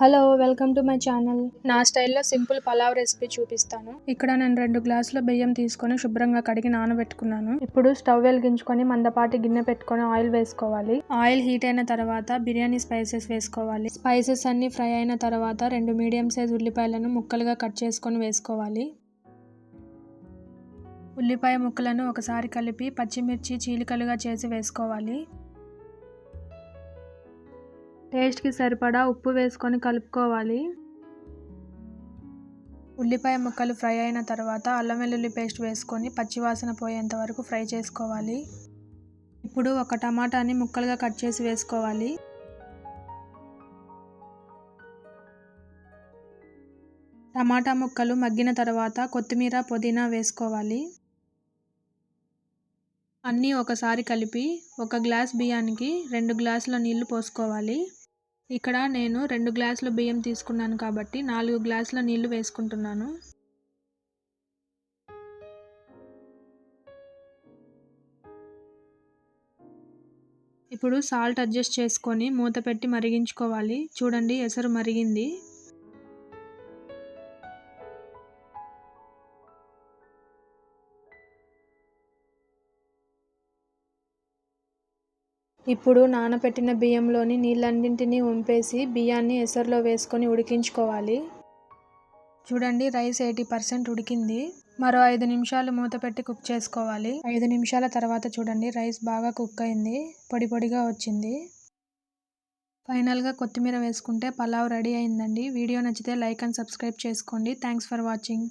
Hello welcome to my channel నా స్టైల్లో simple pulao recipe చూపిస్తాను. ఇక్కడ నేను రెండు గ్లాసుల బియ్యం తీసుకొని శుభ్రంగా కడిగి నానబెట్టుకున్నాను. ఇప్పుడు స్టవ్ వెలిగించుకొని మందపాటి గిన్నె పెట్టుకొని ఆయిల్ వేసుకోవాలి. ఆయిల్ హీట్ అయిన తర్వాత బిర్యానీ స్పైసెస్ వేసుకోవాలి. స్పైసెస్ అన్ని ఫ్రై అయిన తర్వాత రెండు మీడియం సైజ్ ఉల్లిపాయలను ముక్కలుగా కట్ చేసుకొని వేసుకోవాలి. ఉల్లిపాయ ముక్కలను ఒకసారి కలిపి పచ్చిమిర్చి చీలికలుగా చేసి వేసుకోవాలి. టేస్ట్కి సరిపడా ఉప్పు వేసుకొని కలుపుకోవాలి. ఉల్లిపాయ ముక్కలు ఫ్రై అయిన తర్వాత అల్లం వెల్లుల్లి పేస్ట్ వేసుకొని పచ్చివాసన పోయేంత వరకు ఫ్రై చేసుకోవాలి. ఇప్పుడు ఒక టమాటాని ముక్కలుగా కట్ చేసి వేసుకోవాలి. టమాటా ముక్కలు మగ్గిన తర్వాత కొత్తిమీర పుదీనా వేసుకోవాలి. అన్నీ ఒకసారి కలిపి ఒక గ్లాస్ బియ్యానికి రెండు గ్లాసుల నీళ్ళు పోసుకోవాలి. ఇక్కడ నేను రెండు గ్లాసుల బియ్యం తీసుకున్నాను కాబట్టి నాలుగు గ్లాసుల నీళ్ళు వేసుకుంటున్నాను. ఇప్పుడు సాల్ట్ అడ్జస్ట్ చేసుకొని మూత పెట్టి మరిగించుకోవాలి. చూడండి ఎసరు మరిగింది. ఇప్పుడు నానబెట్టిన బియ్యంలోని నీళ్ళన్నింటినీ వంపేసి బియ్యాన్ని ఎసరులో వేసుకొని ఉడికించుకోవాలి. చూడండి రైస్ ఎయిటీ పర్సెంట్ ఉడికింది. మరో ఐదు నిమిషాలు మూత పెట్టి కుక్ చేసుకోవాలి. ఐదు నిమిషాల తర్వాత చూడండి రైస్ బాగా కుక్ అయింది. పొడి పొడిగా వచ్చింది. ఫైనల్గా కొత్తిమీర వేసుకుంటే పలావ్ రెడీ అయిందండి. వీడియో నచ్చితే లైక్ అండ్ సబ్స్క్రైబ్ చేసుకోండి. Thanks for watching.